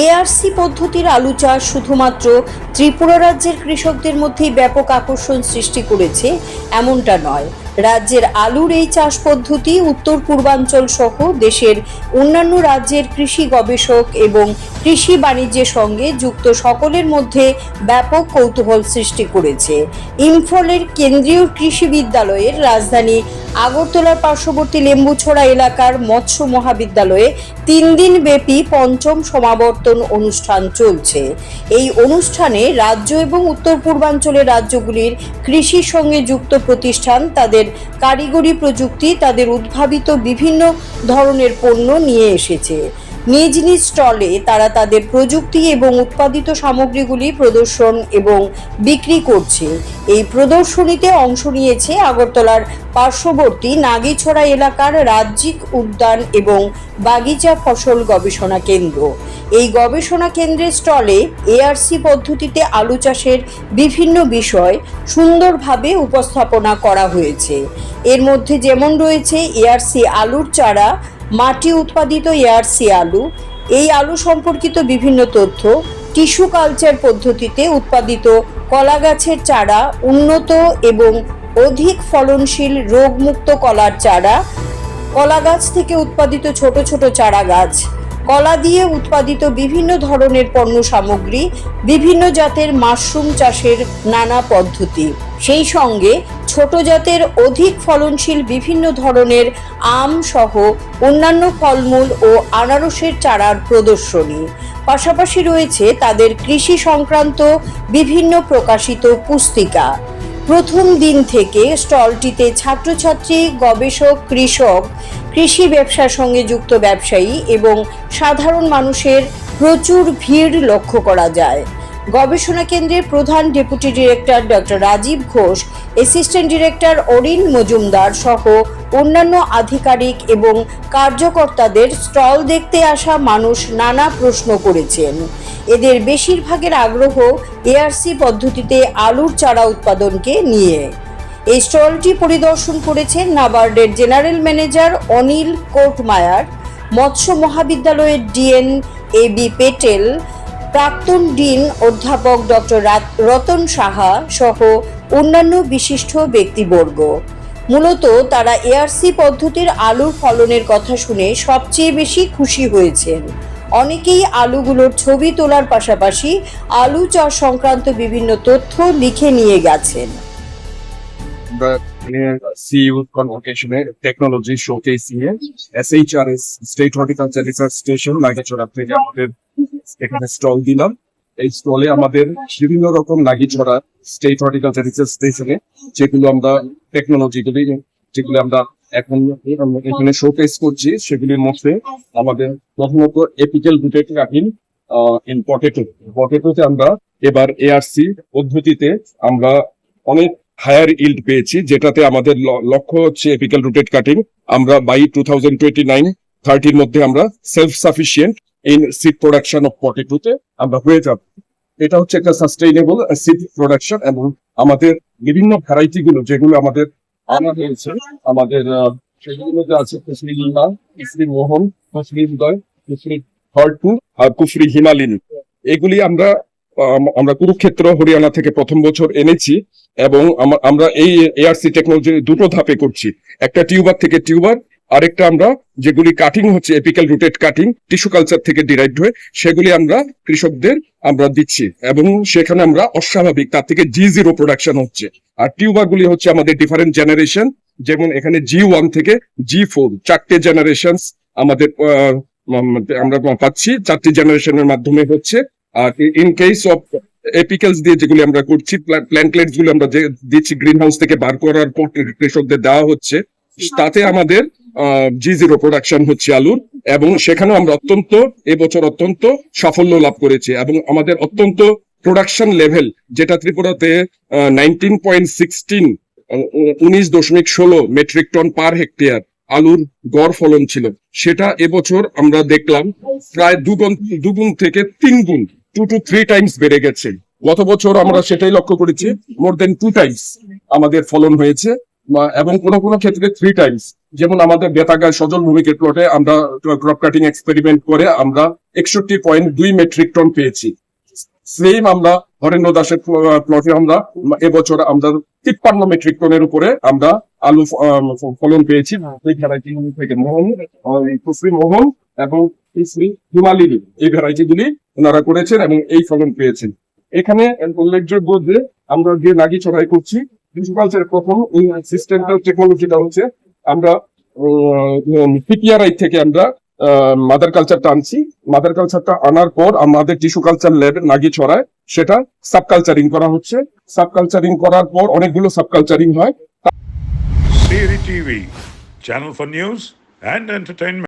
ARC পদ্ধতির আলু চাষ শুধুমাত্র ত্রিপুরা রাজ্যের কৃষকদের মধ্যেই ব্যাপক আকর্ষণ সৃষ্টি করেছে, এমনটা নয়। রাজ্যের আলুর এই চাষ পদ্ধতি উত্তর পূর্বাঞ্চল সহ দেশের অন্যান্য রাজ্যের কৃষি গবেষক এবং কৃষি বাণিজ্যের সঙ্গে যুক্ত সকলের মধ্যে ব্যাপক কৌতূহল সৃষ্টি করেছে। ইম্ফলের কেন্দ্রীয় কৃষি বিদ্যালয়ের রাজধানী আগরতলার পার্শ্ববর্তী লেম্বুছড়া এলাকার মৎস্য মহাবিদ্যালয়ে তিন দিন ব্যাপী পঞ্চম সমাবর্তন অনুষ্ঠান চলছে। এই অনুষ্ঠানে রাজ্য এবং উত্তর পূর্বাঞ্চলের রাজ্যগুলির কৃষির সঙ্গে যুক্ত প্রতিষ্ঠান, তাদের কারিগরি প্রযুক্তি, তাদের উদ্ভাবিত বিভিন্ন ধরনের পণ্য নিয়ে এসেছে। নিজ নিজ স্টলে তারা তাদের প্রযুক্তি এবং উৎপাদিত সামগ্রীগুলি প্রদর্শন এবং বিক্রি করছে। এই প্রদর্শনীতে অংশ নিয়েছে আগরতলার পার্শ্ববর্তী নাগিছড়া এলাকার রাজ্যিক উদ্যান এবং বাগিচা ফসল গবেষণা কেন্দ্র। এই গবেষণা কেন্দ্রের স্টলে এআরসি পদ্ধতিতে আলু চাষের বিভিন্ন বিষয় সুন্দরভাবে উপস্থাপনা করা হয়েছে। এর মধ্যে যেমন রয়েছে এআরসি আলুর চারা মাটি উৎপাদিত এআরসি আলু। এই আলু সম্পর্কিত বিভিন্ন তথ্য টিস্যু কালচার পদ্ধতিতে উৎপাদিত। কলা গাছের চারা উন্নত এবং অধিক ফলনশীল, রোগমুক্ত কলার চারা। কলা গাছ থেকে উৎপাদিত ছোট ছোট চারা গাছ। কলা দিয়ে উৎপাদিত বিভিন্ন ধরনের পণ্য সামগ্রী, বিভিন্ন জাতের মাশরুম চাষের নানা পদ্ধতি। সেই সঙ্গে ছোট জাতের অধিক ফলনশীল বিভিন্ন ধরনের আম সহ অন্যান্য ফলমূল ও আনারসের চারার প্রদর্শনী। পাশাপাশি রয়েছে তাদের কৃষি সংক্রান্ত বিভিন্ন প্রকাশিত পুস্তিকা। প্রথম দিন থেকে স্টলটিতে ছাত্রছাত্রী, গবেষক, কৃষক, কৃষি ব্যবসার সঙ্গে যুক্ত ব্যবসায়ী এবং সাধারণ মানুষের প্রচুর ভিড় লক্ষ্য করা যায়। গবেষণা কেন্দ্রের প্রধান deputy director doctor Rajib Ghosh, assistant director Arin Majumdar সহ অন্যান্য আধিকারিক এবং কার্যকর্তাদের স্টল দেখতে আসা মানুষ নানা প্রশ্ন করেছেন। এদের বেশিরভাগের আগ্রহ এআরসি পদ্ধতিতে আলুর চারা উৎপাদনকে নিয়ে। এই স্টলটি পরিদর্শন করেছেন নাবার্ডের জেনারেল ম্যানেজার অনিল কোটমায়ার, মৎস্য মহাবিদ্যালয়ের ডিএন এ বি পেটেল প্রাক্তন ডিন অধ্যাপক ডক্টর রতন সাহা সহ অন্যান্য বিশিষ্ট ব্যক্তিবর্গ। মূলত তারা এআরসি পদ্ধতির আলুর ফলনের কথা শুনে সবচেয়ে বেশি খুশি হয়েছেন। অনেকেই আলুগুলোর ছবি তোলার পাশাপাশি আলু চাষ সংক্রান্ত বিভিন্ন তথ্য লিখে নিয়ে গেছেন। কনভোকেশনে টেকনোলজি শোকেস নিয়ে state horticulture research station Nagichhara থেকে আমাদের এখানে স্টল দিলাম। এই স্টলে আমাদের বিভিন্ন রকম নাগিছড়া স্টেট হর্টিকালচার রিসার্চ স্টেশনে যেগুলো আমরা টেকনোলজি গুলি, যেগুলো আমরা এখন এখানে শোকেস করছি, সেগুলির মধ্যে আমাদের প্রথমত apical rooted cutting in potato পটেটোতে আমরা এবার এআরসি পদ্ধতিতে আমরা অনেক হায়ার ইল্ড পেয়েছি, যেটাতে আমাদের লক্ষ্য হচ্ছে এপিক্যাল রুটেড কাটিং আমরা by two thousand twenty nine থার্টির মধ্যে আমরা self sufficient in seed production of পটেটোতে আমরা হয়ে যাব। এটা হচ্ছে একটা সাস্টেইনেবল সিড প্রোডাকশন এবং আমাদের বিভিন্ন ভ্যারাইটি গুলো যেগুলো আমাদের আনা হয়েছে, আমাদের সেগুলোর আছে, কুফরি লিমা কুফরি মোহন, কুফরি হৃদয় কুফরি হরটু আর কুফরি হিমালিন। এগুলি আমরা আমরা কুরুক্ষেত্র হরিয়ানা থেকে প্রথম বছর এনেছি এবং আমরা এই এআরসি টেকনোলজি দুটো ধাপে করছি। একটা টিউবার থেকে টিউবার আরেকটা আমরা যেগুলি কাটিং হচ্ছে apical rooted cutting tissue culture থেকে ডিরাইভড হয়ে সেগুলি আমরা কৃষকদের আমরা দিচ্ছি। এবং সেখানে আমরা অস্বাভাবিক তার থেকে জি জিরো প্রোডাকশন হচ্ছে। আর টিউবার গুলি হচ্ছে আমাদের ডিফারেন্ট জেনারেশন যেমন এখানে জি ওয়ান থেকে জি ফোর চারটে জেনারেশন আমাদের আমরা পাচ্ছি চারটি জেনারেশনের মাধ্যমে হচ্ছে। আর ইন কেস অফ এপিক্যালস দিয়ে যেগুলি আমরা করছি প্ল্যান্টলেটসগুলো আমরা দিচ্ছি গ্রিন হাউস থেকে বার করার পর কৃষকদের দেওয়া হচ্ছে তাতে আমাদের জি জিরো প্রোডাকশন হচ্ছে আলুর, এবং সেখানেও আমরা অত্যন্ত, এবছর অত্যন্ত সাফল্য লাভ করেছি, এবং আমাদের অত্যন্ত প্রোডাকশন লেভেল যেটা ত্রিপুরাতে নাইনটিন পয়েন্ট সিক্সটিন উনিশ দশমিক ষোলো মেট্রিক টন পার হেক্টেয়ার আলুর গড় ফলন ছিল। সেটা এবছর আমরা দেখলাম প্রায় দুগুণ দুগুণ থেকে তিন গুণ টু টু থ্রি টাইমস বেড়ে গেছে। গত বছর আমরা সেটাই লক্ষ্য করেছি মোর দেন টু টাইমস আমাদের ফলন হয়েছে এবং কোনো কোনো ক্ষেত্রে থ্রি টাইমস যেমন আমাদের বেতাগায় সজল ভূমিকের প্লটে আমরা ক্রপ কাটিং এক্সপেরিমেন্ট করে আমরা একষট্টি পয়েন্ট দুই মেট্রিক টন পেয়েছি। সেম আমরা হরেন্দ্র দাসের প্লটে আমরা এবছর আমরা তিপ্পান্ন মেট্রিক টনের উপরে আমরা আলু ফলন পেয়েছি। থেকে মোহন আহ, মোহন এবং হিমালিনী এই ভ্যারাইটি গুলি ওনারা করেছেন এবং এই ফলন পেয়েছেন। এখানে উল্লেখযোগ্য যে আমরা যে নাগি ছড়াই করছি কৃষিকালচারের প্রথম এই সিস্টেমটাল টেকনোলজিটা হচ্ছে আমরা পিপিআরআই থেকে আমরা মাদার কালচারটা আনছি। মাদার কালচারটা আনার পর আমাদের টিস্যু কালচার ল্যাব নাগি ছড়ায়। সেটা সাব কালচারিং করা হচ্ছে। সাব কালচারিং করার পর অনেকগুলো সাব কালচারিং হয় TV channel news news and entertainment.